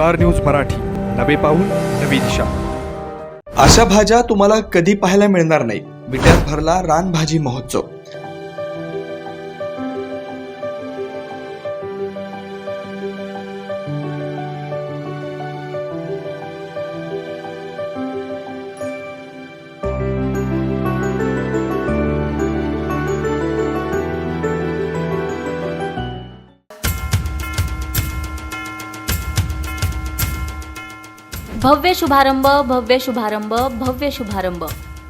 Star news Marathi. नवे पाऊल नवी दिशा. अशा भाज्या तुम्हाला कधी पाहायला मिळणार नाही. विट्यात भरला रानभाजी महोत्सव. भव्य शुभारंभ भव्य शुभारंभ भव्य शुभारंभ.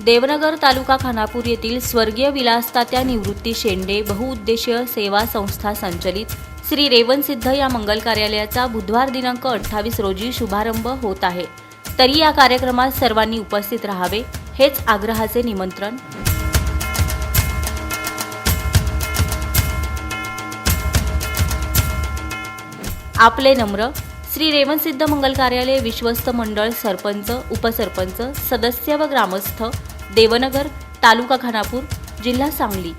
देवनगर तालुका खानापूर येथील स्वर्गीय विलासतात्या निवृत्ती शेंडे बहुउद्देशीय सेवा संस्था संचलित श्री रेवन सिद्ध या मंगल कार्यालयाचा बुधवार दिनांक अठ्ठावीस रोजी शुभारंभ होत आहे. तरी या कार्यक्रमात सर्वांनी उपस्थित राहावे हेच आग्रहाचे निमंत्रण. आपले नम्र श्री रेवणसिद्ध मंगल कार्यालय विश्वस्त मंडळ सरपंच उपसरपंच सदस्य व ग्रामस्थ देवनगर तालुका खानापूर जिल्हा सांगली.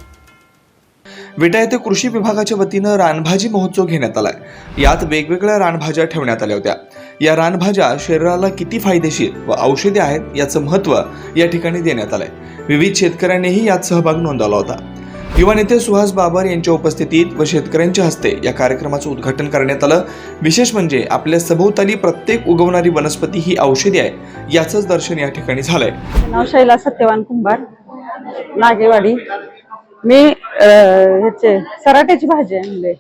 विटा येथे कृषी विभागाच्या वतीनं रानभाजी महोत्सव घेण्यात आलाय. यात वेगवेगळ्या रानभाज्या ठेवण्यात आल्या होत्या. या रानभाज्या शरीराला किती फायदेशीर व औषधे आहेत याचं महत्त्व या ठिकाणी देण्यात आलंय. विविध शेतकऱ्यांनीही यात सहभाग नोंदवला होता. युवा नेते सुहास बाबर यांच्या उपस्थितीत व शेतकऱ्यांच्या हस्ते या कार्यक्रमाचं उद्घाटन करण्यात आलं. विशेष म्हणजे आपल्या सभोवताली प्रत्येक उगवणारी वनस्पती ही औषधी आहे याचंच दर्शन या ठिकाणी झालंय. नाव शैला सत्यवान कुंभार नागेवाडी. मी अं, ह्याचे सराट्याची भाजी आणले.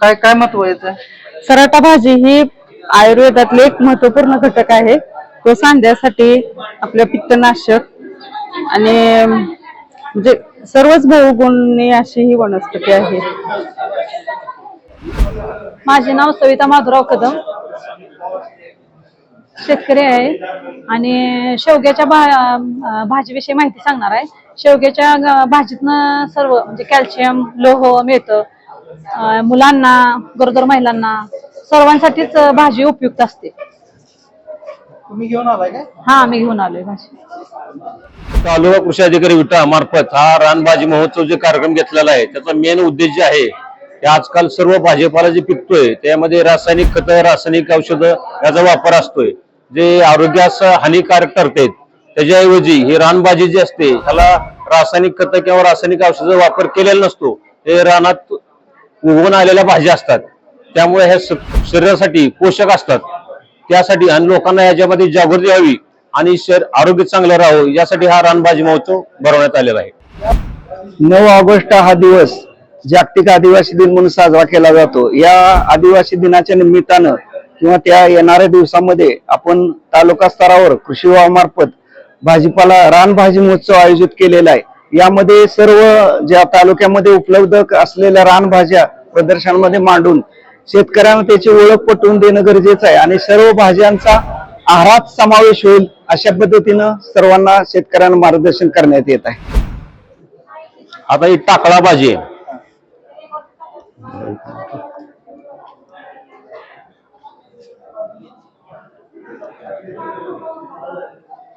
काय काय महत्त्व याचं? सराटा भाजी ही आयुर्वेदातले एक महत्त्वपूर्ण घटक आहे. तो सांध्यासाठी आपलं पित्तनाशक आणि म्हणजे सर्वच बहुगुणी अशी ही वनस्पती आहे. माझे नाव सविता माधुराव कदम. शेतकरी आहे. आणि शेवग्याच्या भा भाजीविषयी माहिती सांगणार आहे. शेवग्याच्या भाजीतनं सर्व म्हणजे कॅल्शियम लोह मिळतं. मुलांना गरोदर महिलांना सर्वांसाठीच भाजी उपयुक्त असते. तुम्ही घेऊन आलाय काय? हा आम्ही घेऊन आलोय भाजी. तालुका कृषी अधिकारी विटा मार्फत हा रानभाजी महोत्सव जे कार्यक्रम घेतलेला आहे त्याचा मेन उद्देश जे आहे ते आजकाल सर्व भाजीपाला जे पिकतोय त्यामध्ये रासायनिक खतं रासायनिक औषधं याचा वापर असतोय. जे आरोग्यास हानिकारक ठरते त्याच्याऐवजी ही रानभाजी जी असते ह्याला रासायनिक खतं किंवा रासायनिक औषधाचा वापर केलेला नसतो हे रानात उगवून आलेल्या भाज्या असतात. त्यामुळे हे स- शरीरासाठी पोषक असतात. त्यासाठी आणि लोकांना याच्यामध्ये जागृती व्हावी आणि शहर आरोग्य चांगलं राहावं यासाठी हा रानभाजी महोत्सव भरवण्यात आलेला आहे. नऊ ऑगस्ट हा दिवस जागतिक आदिवासी दिन म्हणून साजरा केला जातो. या आदिवासी दिनाच्या निमित्तानं किंवा त्या येणाऱ्या दिवसामध्ये आपण तालुका स्तरावर कृषी विभागामार्फत भाजीपाला रानभाजी महोत्सव आयोजित केलेला आहे. यामध्ये सर्व ज्या तालुक्यामध्ये उपलब्ध असलेल्या रानभाज्या प्रदर्शनामध्ये मांडून शेतकऱ्यांना त्याची ओळख पटवून देणं गरजेचं आहे. आणि सर्व भाज्यांचा आहारात समावेश होईल अशा पद्धतीनं सर्वांना शेतकऱ्यांना मार्गदर्शन करण्यात येत आहे. आता ही टाकळा भाजी आहे.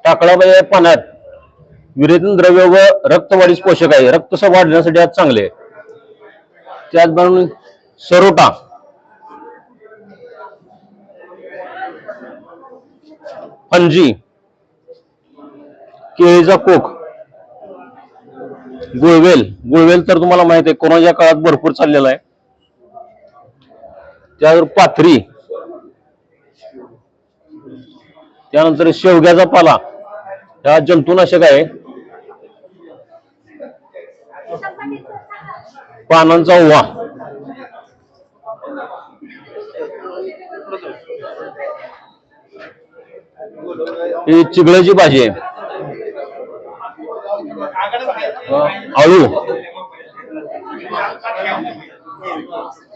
टाकळा भाजी आहे पाण्यात विरेचन द्रव्य व रक्तवाढीस पोषक आहे. रक्त वाढण्यासाठी आज चांगले आहे. त्याचबरोबर सरोटा. फंजी केळीचा कोक. गुळवेल. गुळवेल तर तुम्हाला माहिती आहे कोरोनाच्या काळात भरपूर चाललेला आहे. त्यावर पाथरी. त्यानंतर शेवग्याचा पाला. हा जंतुनाशक आहे. पानांचा ओवा. ही चिगळ्याची भाजी आहे. आळू.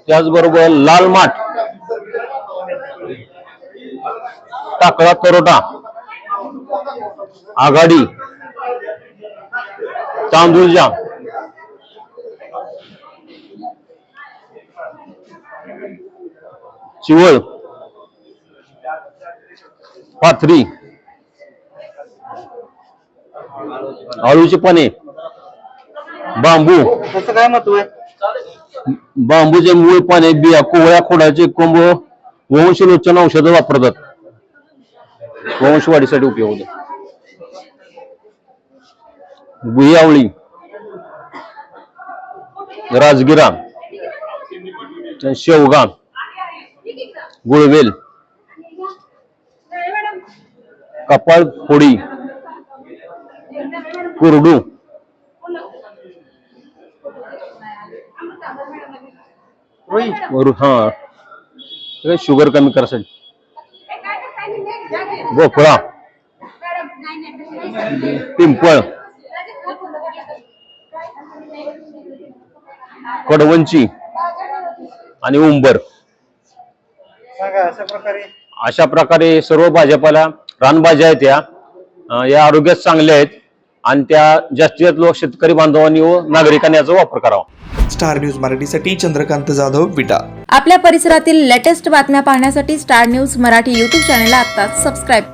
त्याचबरोबर लाल माठ. टाकळा तरोटा आघाडी. तांदूळजा चिवळ. पाथरी आळूची पाने बांबू. त्याचं काय महत्त्व आहे? बांबूचे मूळ पाने बिया कोवळ्या खोडाचे कोंब वंशलोचन औषधं वापरतात. वंशवाढीसाठी उपयोग होतो. भुईआवळी राजगिरा. शेवगा. गुळवेल. कपाळ फोडी. कुरडू. हा. हे शुगर कमी करायसाठी. भोपळा. पिंपळ. कडवंची. आणि उंबर. अशा प्रकारे सर्व भाजपाला रानभाज्या आहेत या. या आरोग्यात चांगल्या आहेत आणि त्या जास्तीत जास्त लोक शेतकरी बांधवांनी व नागरिकांनी याचा वापर करावा. स्टार न्यूज मराठीसाठी चंद्रकांत जाधव विटा. आपल्या परिसरातील लेटेस्ट बातम्या पाहण्यासाठी स्टार न्यूज मराठी यूट्यूब चॅनलला आत्ताच सबस्क्राईब करा.